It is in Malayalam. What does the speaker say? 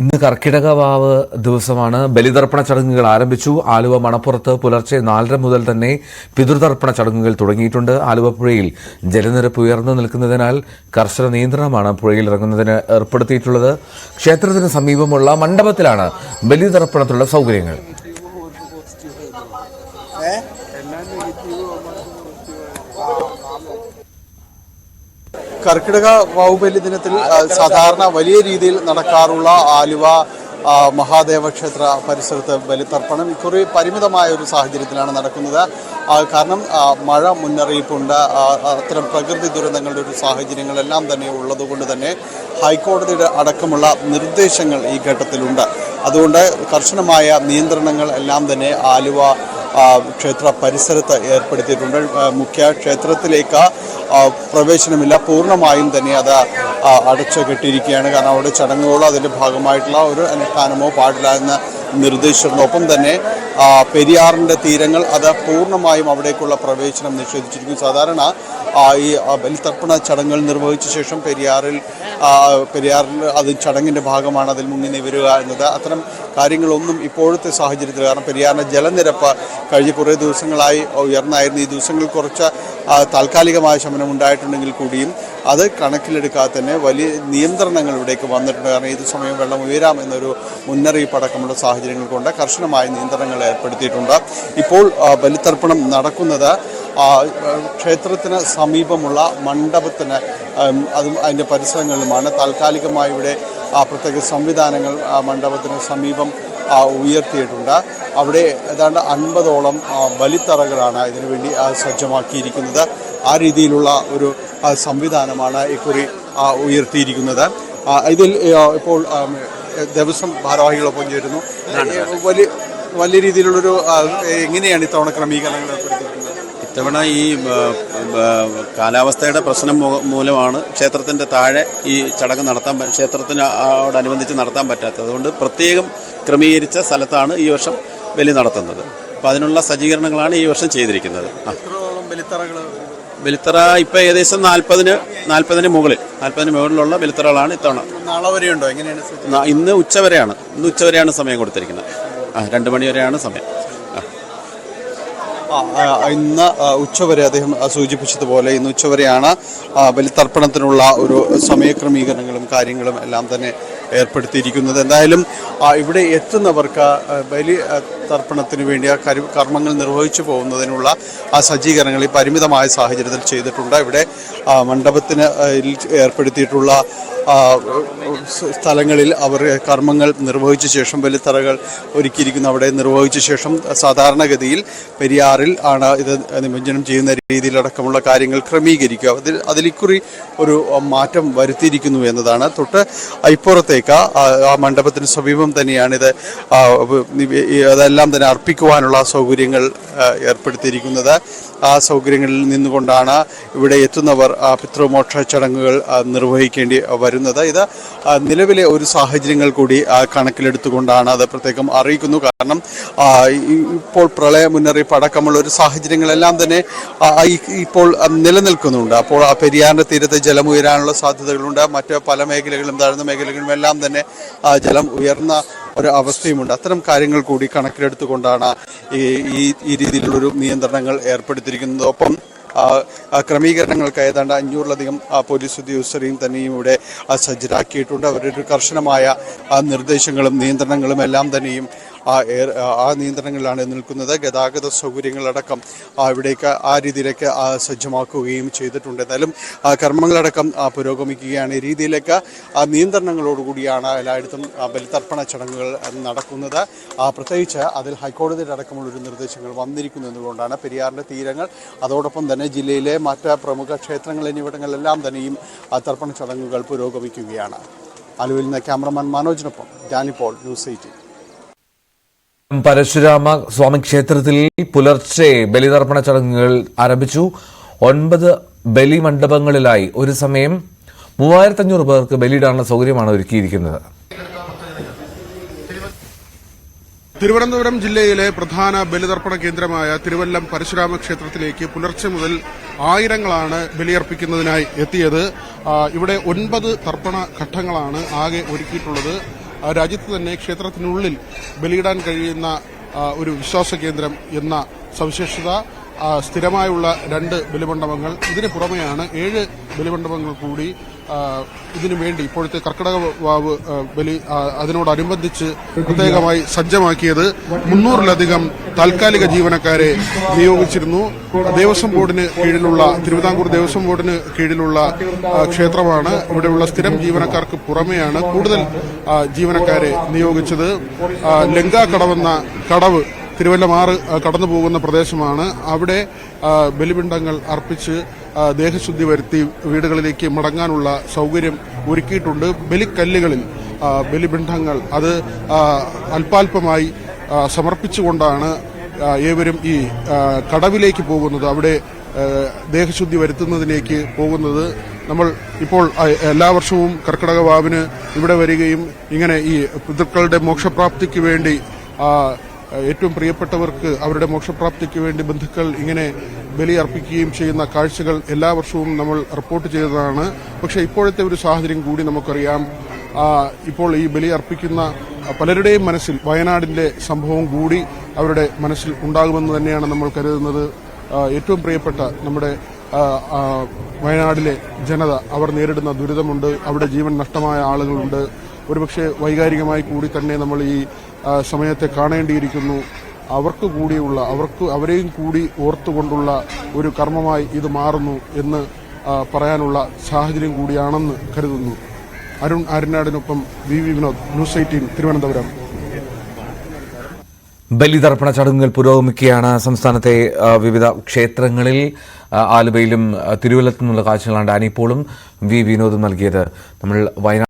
ഇന്ന് കർക്കിടക വാവ് ദിവസമാണ്. ബലിതർപ്പണ ചടങ്ങുകൾ ആരംഭിച്ചു. ആലുവ മണപ്പുറത്ത് പുലർച്ചെ നാലര മുതൽ തന്നെ പിതൃതർപ്പണ ചടങ്ങുകൾ തുടങ്ങിയിട്ടുണ്ട്. ആലുവ പുഴയിൽ ജലനിരപ്പ് ഉയർന്നു നിൽക്കുന്നതിനാൽ കർശന നിയന്ത്രണമാണ് പുഴയിൽ ഇറങ്ങുന്നതിന് ഏർപ്പെടുത്തിയിട്ടുള്ളത്. ക്ഷേത്രത്തിന് സമീപമുള്ള മണ്ഡപത്തിലാണ് ബലിതർപ്പണത്തിലുള്ള സൗകര്യങ്ങൾ. കർക്കിടക വാവുബലി ദിനത്തിൽ സാധാരണ വലിയ രീതിയിൽ നടക്കാറുള്ള ആലുവ മഹാദേവ ക്ഷേത്ര പരിസരത്ത് ബലിതർപ്പണം ഇക്കുറി പരിമിതമായ ഒരു സാഹചര്യത്തിലാണ് നടക്കുന്നത്. കാരണം മഴ മുന്നറിയിപ്പുണ്ട്. അത്തരം പ്രകൃതി ദുരന്തങ്ങളുടെ ഒരു സാഹചര്യങ്ങളെല്ലാം തന്നെ ഉള്ളതുകൊണ്ട് തന്നെ ഹൈക്കോടതിയുടെ അടക്കമുള്ള നിർദ്ദേശങ്ങൾ ഈ ഘട്ടത്തിലുണ്ട്. അതുകൊണ്ട് കർശനമായ നിയന്ത്രണങ്ങൾ എല്ലാം തന്നെ ആലുവ ക്ഷേത്ര പരിസരത്ത് ഏർപ്പെടുത്തിയിട്ടുണ്ട്. മുഖ്യ ക്ഷേത്രത്തിലേക്ക് പ്രവേശനമില്ല. പൂർണമായും തന്നെ അത് അടച്ചു കെട്ടിയിരിക്കുകയാണ് കാരണം അവിടെ ചടങ്ങുകളോ അതിന്റെ ഭാഗമായിട്ടുള്ള ഒരു അനുഷ്ഠാനമോ പാടില്ല എന്ന് നിർദ്ദേശിച്ചിരുന്നു തന്നെ പെരിയാറിന്റെ തീരങ്ങൾ അത് പൂർണമായും അവിടേക്കുള്ള പ്രവേശനം നിഷേധിച്ചിരിക്കും സാധാരണ ഈ ബലിതർപ്പണ ചടങ്ങുകൾ നിർവഹിച്ച ശേഷം പെരിയാറിൽ പെരിയാറിൽ അത് ചടങ്ങിന്റെ ഭാഗമാണ് അതിൽ മുങ്ങി വരിക എന്നത്. അത്തരം കാര്യങ്ങളൊന്നും ഇപ്പോഴത്തെ സാഹചര്യത്തിൽ കാരണം പെരിയാറിന്റെ ജലനിരപ്പ് കഴിഞ്ഞ കുറേ ദിവസങ്ങളായി ഉയർന്നായിരുന്നു. ഈ ദിവസങ്ങൾ കുറച്ച് താൽക്കാലികമായ ശമനം ഉണ്ടായിട്ടുണ്ടെങ്കിൽ കൂടിയും അത് കണക്കിലെടുക്കാതെ തന്നെ വലിയ നിയന്ത്രണങ്ങൾ ഇവിടേക്ക് വന്നിട്ടുണ്ട്. കാരണം ഏത് സമയം വെള്ളം ഉയരാം എന്നൊരു മുന്നറിയിപ്പ് അടക്കമുള്ള സാഹചര്യങ്ങൾ കൊണ്ട് കർശനമായ നിയന്ത്രണങ്ങൾ ഏർപ്പെടുത്തിയിട്ടുണ്ട്. ഇപ്പോൾ ബലിതർപ്പണം നടക്കുന്നത് ക്ഷേത്രത്തിന് സമീപമുള്ള മണ്ഡപത്തിന് അതും അതിന്റെ പരിസരങ്ങളിലുമാണ്. താൽക്കാലികമായി ഇവിടെ പ്രത്യേക സംവിധാനങ്ങൾ മണ്ഡപത്തിന് സമീപം ഉയർത്തിയിട്ടുണ്ട്. അവിടെ ഏതാണ്ട് അൻപതോളം ബലിത്തറകളാണ് ഇതിനുവേണ്ടി സജ്ജമാക്കിയിരിക്കുന്നത്. ആ രീതിയിലുള്ള ഒരു സംവിധാനമാണ് ഇക്കുറി ഉയർത്തിയിരിക്കുന്നത്. ഇതിൽ ഇപ്പോൾ ആ, ദേവസ്വം ഭാരവാഹികളൊപ്പം ചേരുന്നു. വലിയ വലിയ രീതിയിലുള്ളൊരു എങ്ങനെയാണ് ഇത്തവണ ക്രമീകരണങ്ങൾ ഏർപ്പെടുത്തിയിരിക്കുന്നത് ഇത്തവണ ഈ കാലാവസ്ഥയുടെ പ്രശ്നം മൂലമാണ് ക്ഷേത്രത്തിന്റെ താഴെ ഈ ചടങ്ങ് നടത്താൻ ക്ഷേത്രത്തിനോടനുബന്ധിച്ച് നടത്താൻ പറ്റാത്തത്. അതുകൊണ്ട് പ്രത്യേകം ക്രമീകരിച്ച സ്ഥലത്താണ് ഈ വർഷം ബലി നടത്തുന്നത്. അപ്പോൾ അതിനുള്ള സജ്ജീകരണങ്ങളാണ് ഈ വർഷം ചെയ്തിരിക്കുന്നത്. ആ ഇപ്പം ഏകദേശം നാൽപ്പതിന് നാൽപ്പതിന് മുകളിൽ നാൽപ്പതിന് മുകളിലുള്ള വെളുത്തറകളാണ് ഇത്തവണ. നാളെ ഉണ്ടോ എങ്ങനെയാണ് ഇന്ന് ഉച്ച വരെയാണ്. ഇന്ന് ഉച്ചവരെയാണ് ഇന്ന് ഉച്ചവരെയാണ് സമയം കൊടുത്തിരിക്കുന്നത്. ആ രണ്ട് മണി വരെയാണ് സമയം. ഇന്ന് ഉച്ചവരെ അദ്ദേഹം സൂചിപ്പിച്ചതുപോലെ ഇന്ന് ഉച്ചവരെയാണ് വരെയാണ് ബലിതർപ്പണത്തിനുള്ള ഒരു സമയക്രമീകരണങ്ങളും കാര്യങ്ങളും എല്ലാം തന്നെ ഏർപ്പെടുത്തിയിരിക്കുന്നത്. എന്തായാലും ഇവിടെ എത്തുന്നവർക്ക് ബലി തർപ്പണത്തിന് വേണ്ടി ആ കർമ്മങ്ങൾ നിർവഹിച്ചു പോകുന്നതിനുള്ള ആ സജ്ജീകരണങ്ങൾ ഈ പരിമിതമായ സാഹചര്യത്തിൽ ചെയ്തിട്ടുണ്ട്. ഇവിടെ മണ്ഡപത്തിന് ഏർപ്പെടുത്തിയിട്ടുള്ള സ്ഥലങ്ങളിൽ അവർ കർമ്മങ്ങൾ നിർവഹിച്ച ശേഷം ബലിത്തറകൾ ഒരുക്കിയിരിക്കുന്നു. അവിടെ നിർവഹിച്ച ശേഷം സാധാരണഗതിയിൽ പെരിയാറിൽ ആണ് ഇത് നിമജ്ജനം ചെയ്യുന്ന രീതിയിലടക്കമുള്ള കാര്യങ്ങൾ ക്രമീകരിക്കുക. അതിൽ അതിലിക്കുറി ഒരു മാറ്റം വരുത്തിയിരിക്കുന്നു എന്നതാണ്. തൊട്ട് ഇപ്പുറത്തേക്ക് ആ മണ്ഡപത്തിന് സമീപം തന്നെയാണിത് അതെല്ലാം തന്നെ അർപ്പിക്കുവാനുള്ള സൗകര്യങ്ങൾ ഏർപ്പെടുത്തിയിരിക്കുന്നത്. ആ സൗകര്യങ്ങളിൽ നിന്നുകൊണ്ടാണ് ഇവിടെ എത്തുന്നവർ പിതൃമോക്ഷ ചടങ്ങുകൾ നിർവഹിക്കേണ്ടി വരുന്നത് ഇത് ആ, നിലവിലെ ഒരു സാഹചര്യങ്ങൾ കൂടി കണക്കിലെടുത്തുകൊണ്ടാണ് അത് പ്രത്യേകം അറിയിക്കുന്നു. കാരണം ഇപ്പോൾ പ്രളയ മുന്നറിയിപ്പ് അടക്കമുള്ള ഒരു സാഹചര്യങ്ങളെല്ലാം തന്നെ ഇപ്പോൾ നിലനിൽക്കുന്നുണ്ട്. അപ്പോൾ ആ പെരിയാറിന്റെ തീരത്ത് ജലം ഉയരാനുള്ള സാധ്യതകളുണ്ട്. മറ്റ് പല മേഖലകളും താഴ്ന്ന മേഖലകളിലും എല്ലാം തന്നെ ജലം ഉയർന്ന ഒരു അവസ്ഥയുമുണ്ട്. അത്തരം കാര്യങ്ങൾ കൂടി കണക്കിലെടുത്തുകൊണ്ടാണ് ഈ ഈ രീതിയിലുള്ളൊരു നിയന്ത്രണങ്ങൾ ഏർപ്പെടുത്തിയിരിക്കുന്നത്. ഒപ്പം ക്രമീകരണങ്ങൾക്ക് ഏതാണ്ട് അഞ്ഞൂറിലധികം പോലീസ് ഉദ്യോഗസ്ഥരെയും തന്നെയും ഇവിടെ സജ്ജരാക്കിയിട്ടുണ്ട്. അവരുടെ കർശനമായ നിർദ്ദേശങ്ങളും നിയന്ത്രണങ്ങളും എല്ലാം തന്നെയും ആ എയർ ആ നിയന്ത്രണങ്ങളിലാണ് നിൽക്കുന്നത്. ഗതാഗത സൗകര്യങ്ങളടക്കം ഇവിടേക്ക് ആ രീതിയിലേക്ക് സജ്ജമാക്കുകയും ചെയ്തിട്ടുണ്ട്. എന്നാലും കർമ്മങ്ങളടക്കം പുരോഗമിക്കുകയാണ്. ഈ രീതിയിലേക്ക് നിയന്ത്രണങ്ങളോടുകൂടിയാണ് എല്ലായിടത്തും ബലിതർപ്പണ ചടങ്ങുകൾ നടക്കുന്നത്. പ്രത്യേകിച്ച് അതിൽ ഹൈക്കോടതിയുടെ അടക്കമുള്ളൊരു നിർദ്ദേശങ്ങൾ വന്നിരിക്കുന്നു എന്നുകൊണ്ടാണ് പെരിയാറിന്റെ തീരങ്ങൾ അതോടൊപ്പം തന്നെ ജില്ലയിലെ മറ്റ് പ്രമുഖ ക്ഷേത്രങ്ങൾ എന്നിവിടങ്ങളിലെല്ലാം തന്നെയും തർപ്പണ ചടങ്ങുകൾ പുരോഗമിക്കുകയാണ്. അലുവിൽ നിന്ന് ക്യാമറമാൻ മനോജിനൊപ്പം ഡാനിപ്പോൾ ന്യൂസ് എയ്റ്റീൻ. പരശുരാമ സ്വാമി ക്ഷേത്രത്തിൽ പുലർച്ചെ ബലിതർപ്പണ ചടങ്ങുകൾ ആരംഭിച്ചു. ഒൻപത് ബലി മണ്ഡപങ്ങളിലായി ഒരു സമയം മൂവായിരത്തഞ്ഞൂറ് പേർക്ക് ബലിയിടാനുള്ള സൗകര്യമാണ് ഒരുക്കിയിരിക്കുന്നത്. തിരുവനന്തപുരം ജില്ലയിലെ പ്രധാന ബലിതർപ്പണ കേന്ദ്രമായ തിരുവല്ലം പരശുരാമ ക്ഷേത്രത്തിലേക്ക് പുലർച്ചെ മുതൽ ആയിരങ്ങളാണ് ബലിയർപ്പിക്കുന്നതിനായി എത്തിയത്. ഇവിടെ ഒൻപത് തർപ്പണ ഘട്ടങ്ങളാണ് ആകെ ഒരുക്കിയിട്ടുള്ളത്. രാജ്യത്ത് തന്നെ ക്ഷേത്രത്തിനുള്ളിൽ ബലിയിടാൻ കഴിയുന്ന ഒരു വിശ്വാസ കേന്ദ്രം എന്ന സവിശേഷത സ്ഥിരമായുള്ള രണ്ട് ബലിമണ്ഡപങ്ങൾ. ഇതിന് പുറമെയാണ് ഏഴ് ബലിമണ്ഡപങ്ങൾ കൂടി ഇതിനു വേണ്ടി ഇപ്പോഴത്തെ കർക്കിടക വാവ് ബലി അതിനോടനുബന്ധിച്ച് പ്രത്യേകമായി സജ്ജമാക്കിയത് മുന്നൂറിലധികം താൽക്കാലിക ജീവനക്കാരെ നിയോഗിച്ചിരുന്നു. ദേവസ്വം ബോർഡിന് കീഴിലുള്ള തിരുവിതാംകൂർ ദേവസ്വം ബോർഡിന് കീഴിലുള്ള ക്ഷേത്രമാണ്. ഇവിടെയുള്ള സ്ഥിരം ജീവനക്കാർക്ക് പുറമെയാണ് കൂടുതൽ ജീവനക്കാരെ നിയോഗിച്ചത്. ലങ്കാ കടവെന്ന കടവ് തിരുവല്ലമാറ് മാറ് കടന്നു പോകുന്ന പ്രദേശമാണ്. അവിടെ ബലിപിണ്ടങ്ങൾ അർപ്പിച്ച് ദേഹശുദ്ധി വരുത്തി വീടുകളിലേക്ക് മടങ്ങാനുള്ള സൗകര്യം ഒരുക്കിയിട്ടുണ്ട്. ബലിക്കല്ലുകളിൽ ആ, ബലിപിണ്ഡങ്ങൾ അത് അല്പാൽപമായി സമർപ്പിച്ചുകൊണ്ടാണ് ഏവരും ഈ കടവിലേക്ക് പോകുന്നത്. അവിടെ ദേഹശുദ്ധി വരുത്തുന്നതിലേക്ക് പോകുന്നത്. നമ്മൾ ഇപ്പോൾ എല്ലാ വർഷവും കർക്കിടക വാവിന് ഇവിടെ വരികയും ഇങ്ങനെ ഈ പിതൃക്കളുടെ മോക്ഷപ്രാപ്തിക്ക് വേണ്ടി ഏറ്റവും പ്രിയപ്പെട്ടവർക്ക് അവരുടെ മോക്ഷപ്രാപ്തിക്ക് വേണ്ടി ബന്ധുക്കൾ ഇങ്ങനെ ബലിയർപ്പിക്കുകയും ചെയ്യുന്ന കാഴ്ചകൾ എല്ലാ വർഷവും നമ്മൾ റിപ്പോർട്ട് ചെയ്തതാണ്. പക്ഷെ ഇപ്പോഴത്തെ ഒരു സാഹചര്യം കൂടി നമുക്കറിയാം. ഇപ്പോൾ ഈ ബലി അർപ്പിക്കുന്ന പലരുടെയും മനസ്സിൽ വയനാടിന്റെ സംഭവം കൂടി അവരുടെ മനസ്സിൽ ഉണ്ടാകുമെന്ന് തന്നെയാണ് നമ്മൾ കരുതുന്നത്. ഏറ്റവും പ്രിയപ്പെട്ട നമ്മുടെ വയനാടിലെ ജനത അവർ നേരിടുന്ന ദുരിതമുണ്ട്. അവിടെ ജീവൻ നഷ്ടമായ ആളുകളുണ്ട്. ഒരുപക്ഷെ വൈകാരികമായി കൂടി തന്നെ നമ്മൾ ഈ സമയത്തെ കാണേണ്ടിയിരിക്കുന്നു. അവർക്ക് കൂടിയുള്ള അവർക്ക് അവരെയും കൂടി ഓർത്തുകൊണ്ടുള്ള ഒരു കർമ്മമായി ഇത് മാറുന്നു എന്ന് പറയാനുള്ള സാഹചര്യം കൂടിയാണെന്ന് കരുതുന്നു. Arun ആര്യനാടിനൊപ്പം V V Vinod news eighteen Thiruvananthapuram. ബലിതർപ്പണ ചടങ്ങുകൾ പുരോഗമിക്കുകയാണ്. സംസ്ഥാനത്തെ വിവിധ ക്ഷേത്രങ്ങളിൽ ആലുവയിലും തിരുവല്ലത്തുനിന്നുള്ള തിരുവല്ലത്തു നിന്നുള്ള കാഴ്ചകളാണ് ഡാനിപ്പോളും വി വിനോദും നൽകിയത്. നമ്മൾ വയനാട്